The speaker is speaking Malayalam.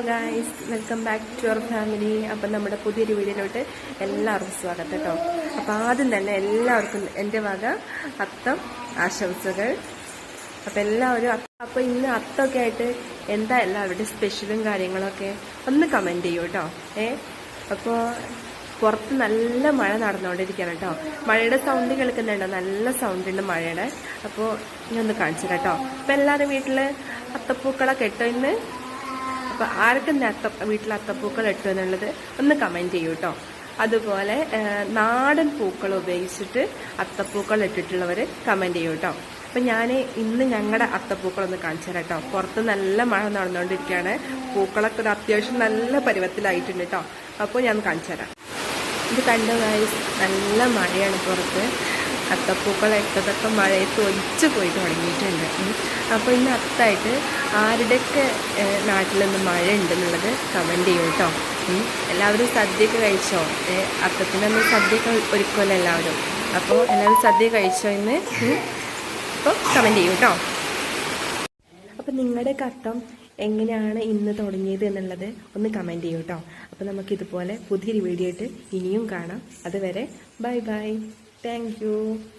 Guys welcome back to our family അപ്പം നമ്മുടെ പുതിയൊരു വീഡിയോയിലോട്ട് എല്ലാവർക്കും സ്വാഗതം കേട്ടോ. അപ്പം ആദ്യം തന്നെ എല്ലാവർക്കും എന്റെ വക അത്തം ആശംസകൾ. അപ്പം എല്ലാവരും അത്ത- അപ്പം ഇന്ന് അത്തമൊക്കെ ആയിട്ട് എന്താ എല്ലാവരുടെയും സ്പെഷ്യലും കാര്യങ്ങളൊക്കെ ഒന്ന് കമന്റ് ചെയ്യൂ കേട്ടോ. ഏ? അപ്പോൾ പുറത്ത് നല്ല മഴ നടന്നുകൊണ്ടിരിക്കുകയാണ് കേട്ടോ. മഴയുടെ സൗണ്ട് കേൾക്കുന്നുണ്ടോ. നല്ല സൗണ്ട് ഉണ്ട് മഴയുടെ. അപ്പോൾ ഞാൻ ഒന്ന് കാണിച്ചു കേട്ടോ. അപ്പോൾ എല്ലാവരും വീട്ടിൽ അത്തപ്പൂക്കളൊക്കെ ഇട്ടോ ഇന്ന് അപ്പൊ ആർക്കും അത്ത വീട്ടിൽ അത്തപ്പൂക്കൾ ഇട്ടു എന്നുള്ളത് ഒന്ന് കമന്റ് ചെയ്യൂ കേട്ടോ അതുപോലെ നാടൻ പൂക്കൾ ഉപയോഗിച്ചിട്ട് അത്തപ്പൂക്കൾ ഇട്ടിട്ടുള്ളവർ കമന്റ് ചെയ്യൂ കേട്ടോ അപ്പൊ ഞാൻ ഇന്ന് ഞങ്ങളുടെ അത്തപ്പൂക്കൾ ഒന്ന് കാണിച്ചു കേട്ടോ പുറത്ത് നല്ല മഴ നടന്നുകൊണ്ടിരിക്കുകയാണ്. പൂക്കളൊക്കെ ഒരു അത്യാവശ്യം നല്ല പരുവത്തിലായിട്ടുണ്ട് കേട്ടോ അപ്പോൾ ഞാൻ കാണിച്ചു തരാം. ഇത് കണ്ടു നല്ല മഴയാണ് പുറത്ത്. അത്തപ്പൂക്കൾ ഇട്ടതൊക്കെ മഴയത്ത് ഒലിച്ചു പോയി തുടങ്ങിയിട്ടുണ്ട്. അപ്പോൾ ഇന്ന് അത്തായിട്ട് ആരുടെയൊക്കെ നാട്ടിലൊന്ന് മഴ ഉണ്ടെന്നുള്ളത് കമന്റ് ചെയ്യും കേട്ടോ. എല്ലാവരും സദ്യയൊക്കെ കഴിച്ചോ? അത്തത്തിനൊന്ന് സദ്യയൊക്കെ ഒരുക്കുമല്ലോ എല്ലാവരും. അപ്പോൾ എല്ലാവരും സദ്യ കഴിച്ചോ എന്ന് അപ്പോൾ കമന്റ് ചെയ്യും കേട്ടോ. അപ്പം നിങ്ങളുടെ കത്തം എങ്ങനെയാണ് ഇന്ന് തുടങ്ങിയത് എന്നുള്ളത് ഒന്ന് കമന്റ് ചെയ്യൂ കേട്ടോ. അപ്പോൾ നമുക്ക് ഇതുപോലെ പുതിയൊരു വീഡിയോ ആയിട്ട് ഇനിയും കാണാം. അതുവരെ ബൈ ബൈ. Thank you.